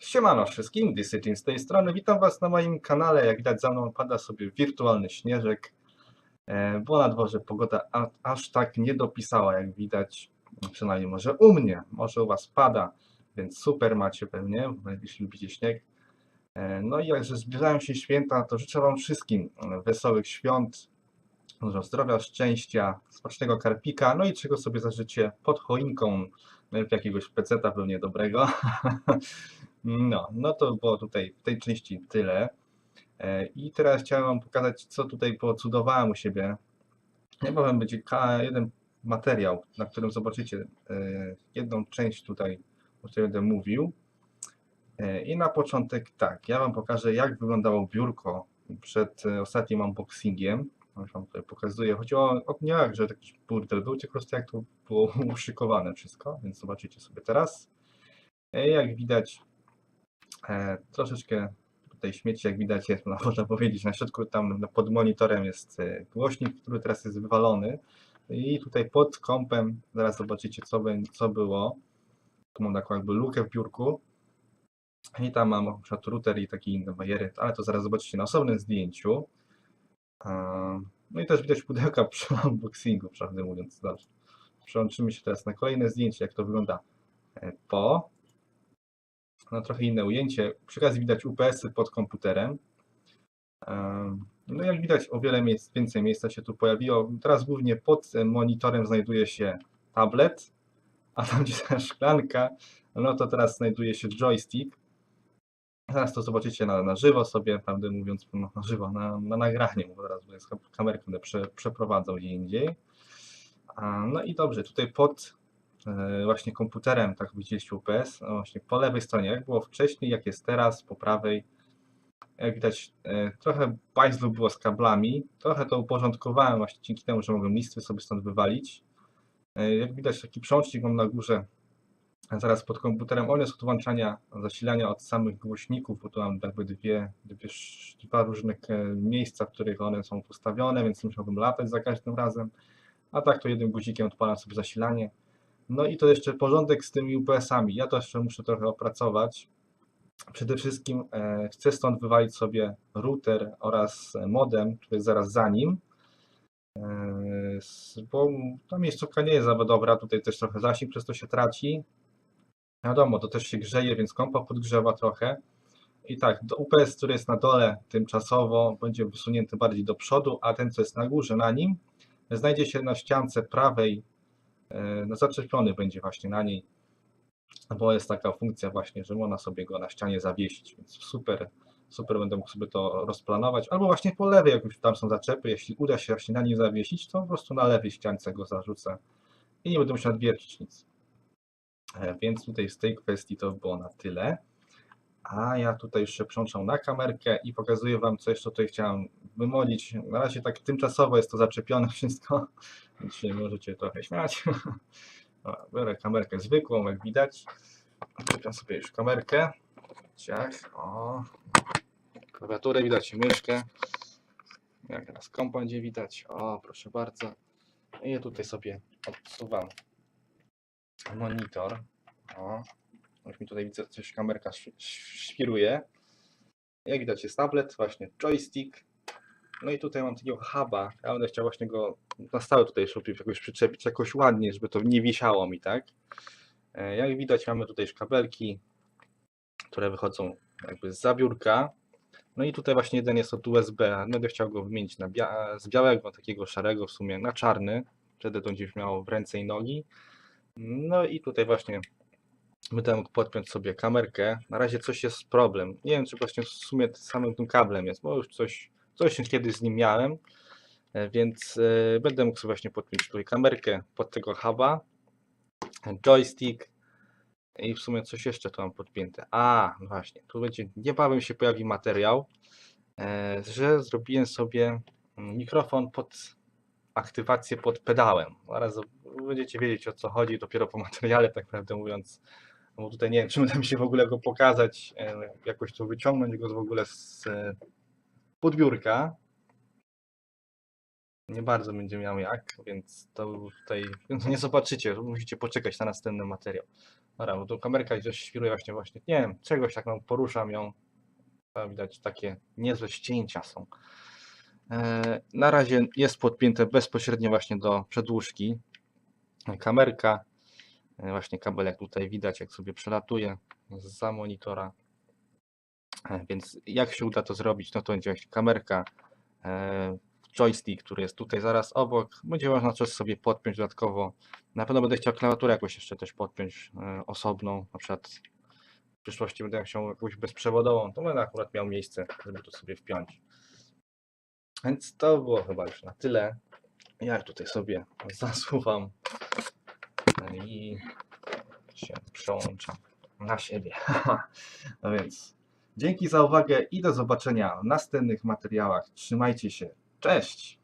Siemano wszystkim, Disygin z tej strony. Witam Was na moim kanale. Jak widać za mną pada sobie wirtualny śnieżek, e, bo na dworze pogoda aż tak nie dopisała, jak widać. Przynajmniej może u mnie, może u Was pada, więc super macie pewnie, jeśli lubicie śnieg. E, No i jakże zbliżają się święta, to życzę Wam wszystkim wesołych świąt, dużo zdrowia, szczęścia, smacznego karpika, no i czego sobie zażycie pod choinką, jakiegoś peceta pewnie dobrego. No, no to było tutaj w tej części tyle. E, I teraz chciałem Wam pokazać, co tutaj pocudowałem u siebie. Niebawem będzie jeden materiał, na którym zobaczycie e, jedną część tutaj, o której będę mówił. E, I na początek tak, ja Wam pokażę, jak wyglądało biurko przed ostatnim unboxingiem. Już Wam tutaj pokazuję. Chodziło o, nie jak, że jakiś burdel był, tylko jak to było uszykowane wszystko, więc zobaczycie sobie teraz. Jak widać, E, troszeczkę tutaj śmieci, jak widać, jest, no, można powiedzieć, na środku tam pod monitorem jest e, głośnik, który teraz jest wywalony i tutaj pod kompem, zaraz zobaczycie co, bę- co było. Tu mam taką jakby lukę w biurku i tam mam na router i takie inne bariery, ale to zaraz zobaczycie na osobnym zdjęciu. E, No i też widać pudełka przy unboxingu, prawdę mówiąc. Dobrze. Przełączymy się teraz na kolejne zdjęcie, jak to wygląda po no trochę inne ujęcie. Przy okazji widać UPS-y pod komputerem. Em, No jak widać o wiele miejsc, więcej miejsca się tu pojawiło. Teraz głównie pod monitorem znajduje się tablet, a tam gdzie ta szklanka, no to teraz znajduje się joystick. Zaraz to zobaczycie na, na żywo sobie, prawdę mówiąc, no, na żywo, na, na nagraniu, bo zaraz będę z prze, przeprowadzał gdzie indziej. No i dobrze, tutaj pod właśnie komputerem, tak widzieliście UPS, no właśnie po lewej stronie, jak było wcześniej, jak jest teraz, po prawej. Jak widać, e, trochę bajzlu było z kablami, trochę to uporządkowałem właśnie dzięki temu, że mogłem listwy sobie stąd wywalić. E, Jak widać, taki przełącznik mam na górze, zaraz pod komputerem. On jest od włączania zasilania od samych głośników, bo tu mam jakby dwie, dwie, dwa różne e, miejsca, w których one są ustawione, więc musiałbym latać za każdym razem. A tak to jednym guzikiem odpalam sobie zasilanie. No i to jeszcze porządek z tymi UPS-ami. Ja to jeszcze muszę trochę opracować. Przede wszystkim e, chcę stąd wywalić sobie router oraz modem, który jest zaraz za nim. E, bo ta miejscówka nie jest za dobra, tutaj też trochę zasięg przez to się traci. Wiadomo, to też się grzeje, więc kompa podgrzewa trochę. I tak, UPS, który jest na dole tymczasowo, będzie wysunięty bardziej do przodu, a ten, co jest na górze, na nim, znajdzie się na ściance prawej no zaczepiony będzie właśnie na niej, bo jest taka funkcja właśnie, że można sobie go na ścianie zawiesić, więc super, super będę mógł sobie to rozplanować, albo właśnie po lewej, jak już tam są zaczepy, jeśli uda się właśnie na nim zawiesić, to po prostu na lewej ściance go zarzucę i nie będę musiał odwiercić nic. E, Więc tutaj z tej kwestii to było na tyle. A ja tutaj się przełączam na kamerkę i pokazuję Wam, co jeszcze tutaj chciałem wymolić. Na razie tak tymczasowo jest to zaczepione wszystko, więc się możecie trochę śmiać. Biorę kamerkę zwykłą, jak widać. Czepiam sobie już kamerkę. Ciach, o. Klawiaturę widać myszkę. Jak teraz kompa będzie widać. O, proszę bardzo. I ja tutaj sobie odsuwam monitor. O. Już mi tutaj widzę, coś kamerka świruje. Jak widać jest tablet, właśnie joystick. No i tutaj mam takiego huba. Ja będę chciał właśnie go na stałe tutaj sobie jakoś przyczepić, jakoś ładnie, żeby to nie wisiało mi, tak? E, Jak widać mamy tutaj już kabelki, które wychodzą jakby z biurka. No i tutaj właśnie jeden jest od USB. Będę chciał go wymienić na bia- z białego, takiego szarego w sumie, na czarny. Wtedy to będzie miało w ręce i nogi. No i tutaj właśnie będę mógł podpiąć sobie kamerkę. Na razie coś jest problem. Nie wiem, czy właśnie w sumie samym tym kablem jest, bo już coś, coś kiedyś z nim miałem. E, Więc e, będę mógł sobie właśnie podpiąć tutaj kamerkę pod tego huba, joystick i w sumie coś jeszcze tu mam podpięte. A, no właśnie, tu będzie, niebawem się pojawi materiał, e, że zrobiłem sobie mikrofon pod aktywację pod pedałem. Zaraz będziecie wiedzieć o co chodzi dopiero po materiale, tak prawdę mówiąc. Bo tutaj nie wiem, czy uda mi się w ogóle go pokazać, jakoś to wyciągnąć go w ogóle z podbiórka. Nie bardzo będzie miał jak, więc to tutaj nie zobaczycie, musicie poczekać na następny materiał. Dobra, bo tu kamerka gdzieś świruje właśnie, właśnie, nie wiem, czegoś tak no, poruszam ją. Widać takie niezłe ścięcia są. E, Na razie jest podpięte bezpośrednio właśnie do przedłużki. Kamerka, e, właśnie kabel jak tutaj widać, jak sobie przelatuje za monitora. E, Więc jak się uda to zrobić, no to będzie kamerka, e, joystick, który jest tutaj zaraz obok. Będzie można coś sobie podpiąć dodatkowo. Na pewno będę chciał klawiaturę jakoś jeszcze też podpiąć e, osobną. Na przykład w przyszłości będę chciał jakąś bezprzewodową, to będę akurat miał miejsce, żeby to sobie wpiąć. Więc to było chyba już na tyle. Ja tutaj sobie zasuwam i się przełączam na siebie. No więc dzięki za uwagę i do zobaczenia w następnych materiałach. Trzymajcie się. Cześć!